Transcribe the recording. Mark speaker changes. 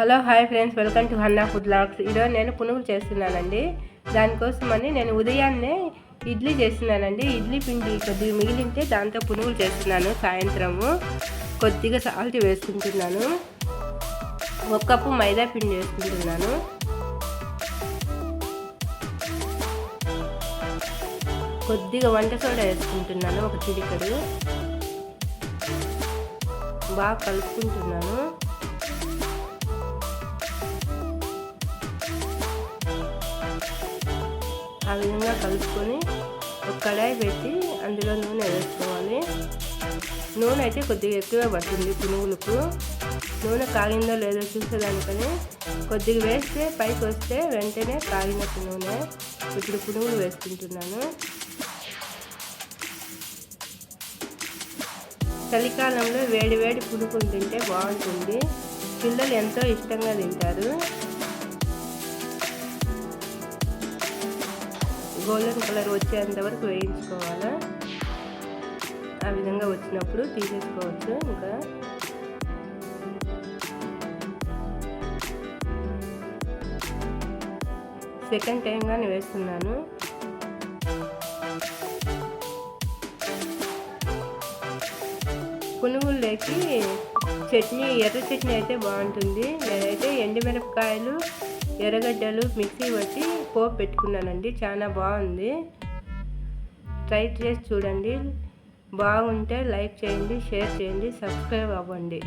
Speaker 1: Hello hi friends. Welcome to Hanna food lux ఈరోజు నేను పునుగులు చేస్తున్నానండి. దానికోసమని నేను ఉదయాన్నే ఇడ్లీ చేస్తున్నానండి. ఇడ్లీ పిండి కొద్దిగా మిగిలింటే దాంతో పునుగులు చేస్తున్నాను. సాయంత్రము కొద్దిగా సాల్ట్ వేసుకుంటున్నాను. ఒక కప్పు మైదా పిండి వేసుకుంటున్నాను. కొద్దిగా వంట సోడా వేసుకుంటున్నాను ఒక చిడికడు బాగా కలుపుకుంటున్నాను. ఆ విధంగా కలుపుకొని ఒక కడాయి పెట్టి అందులో నూనె వేసుకోవాలి. నూనె అయితే కొద్దిగా ఎక్కువ పడుతుంది పునుగులకు. నూనె కాగిందో లేదో చూసేదానికని కొద్దిగా వేస్తే పైకి వస్తే వెంటనే కాగినట్టు నూనె. ఇప్పుడు పునుగులు వేసుకుంటున్నాను. చలికాలంలో వేడి వేడి పునుగులు తింటే బాగుంటుంది. పిల్లలు ఎంతో ఇష్టంగా తింటారు. గోల్డెన్ కలర్ వచ్చేంత వరకు వేయించుకోవాలి? ఆ విధంగా వచ్చినప్పుడు తీసేసుకోవచ్చు ఇంకా. సెకండ్ టైం కానీ వేస్తున్నాను. పునుగుల్లోకి చట్నీ ఎర్ర చట్నీ అయితే బాగుంటుంది. నేనైతే ఎండుమిరపకాయలు ఎర్రగడ్డలు మిక్సీ పట్టి పోపు పెట్టుకున్నానండి. చాలా బాగుంది. ట్రై చేసి చూడండి. బాగుంటే లైక్ చేయండి షేర్ చేయండి సబ్స్క్రైబ్ అవ్వండి.